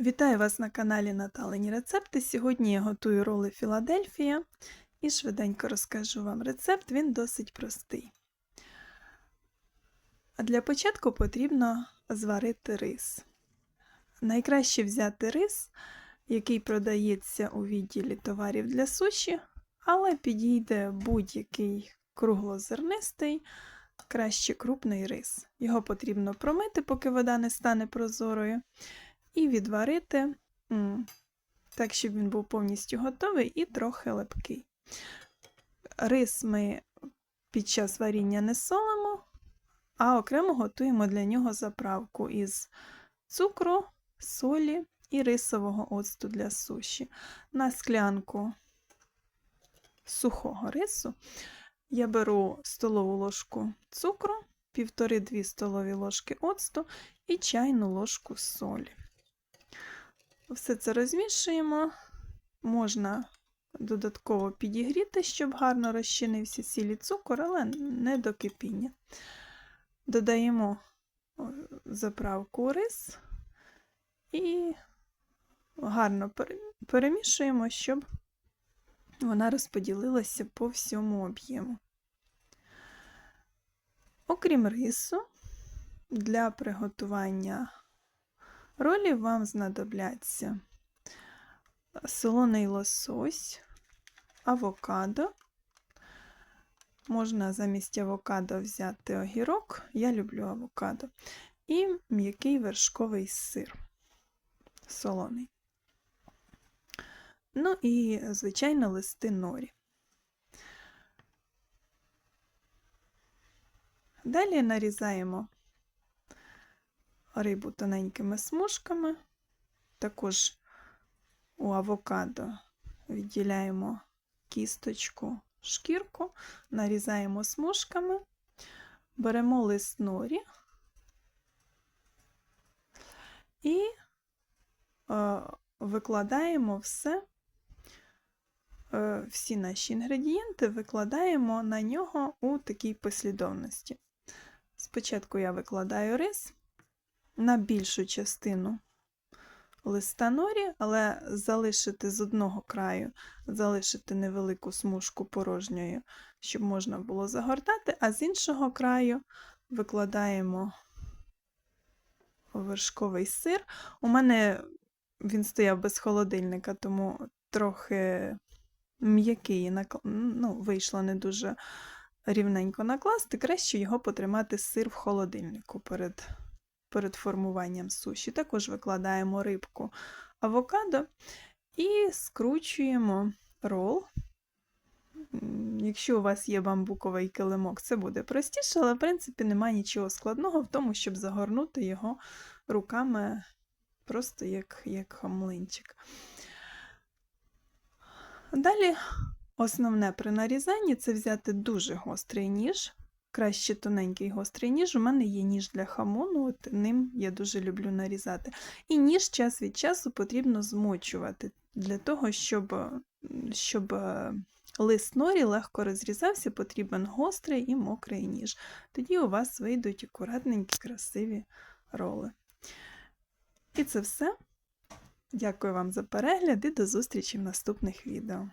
Вітаю вас на каналі Наталені Рецепти. Сьогодні я готую роли Філадельфія і швиденько розкажу вам рецепт, він досить простий. А для початку потрібно зварити рис. Найкраще взяти рис, який продається у відділі товарів для суші, але підійде будь-який круглозернистий, краще крупний рис. Його потрібно промити, поки вода не стане прозорою і відварити так, щоб він був повністю готовий і трохи липкий. Рис ми під час варіння не солимо, а окремо готуємо для нього заправку із цукру, солі і рисового оцту для суші. На склянку сухого рису я беру столову ложку цукру, 1,5-2 столові ложки оцту і чайну ложку солі. Все це розмішуємо, можна додатково підігріти, щоб гарно розчинився сіль і цукор, але не до кипіння. Додаємо заправку рис і гарно перемішуємо, щоб вона розподілилася по всьому об'єму. Окрім рису, для приготування ролів вам знадобляться солоний лосось, авокадо. Можна замість авокадо взяти огірок, я люблю авокадо, і м'який вершковий сир солоний. Ну і, звичайно, листи норі. Далі нарізаємо рибу тоненькими смужками. Також у авокадо відділяємо кісточку, шкірку, нарізаємо смужками, беремо лист норі і е, викладаємо все, е, всі наші інгредієнти викладаємо на нього у такій послідовності. Спочатку я викладаю рис на більшу частину листа норі, але залишити з одного краю, залишити невелику смужку порожньою, щоб можна було загортати, а з іншого краю викладаємо вершковий сир. У мене він стояв без холодильника, тому трохи м'який, ну, вийшло не дуже рівненько накласти, краще його потримати сир в холодильнику перед перед формуванням суші. Також викладаємо рибку авокадо і скручуємо рол. Якщо у вас є бамбуковий килимок, це буде простіше, але, в принципі, немає нічого складного в тому, щоб загорнути його руками просто як, як млинчик. Далі основне при нарізанні це взяти дуже гострий ніж, краще тоненький гострий ніж. У мене є ніж для хамону, от ним я дуже люблю нарізати. І ніж час від часу потрібно змочувати для того, щоб щоб лист норі легко розрізався, потрібен гострий і мокрий ніж. Тоді у вас вийдуть акуратненькі, красиві роли. І це все. Дякую вам за перегляд і до зустрічі в наступних відео.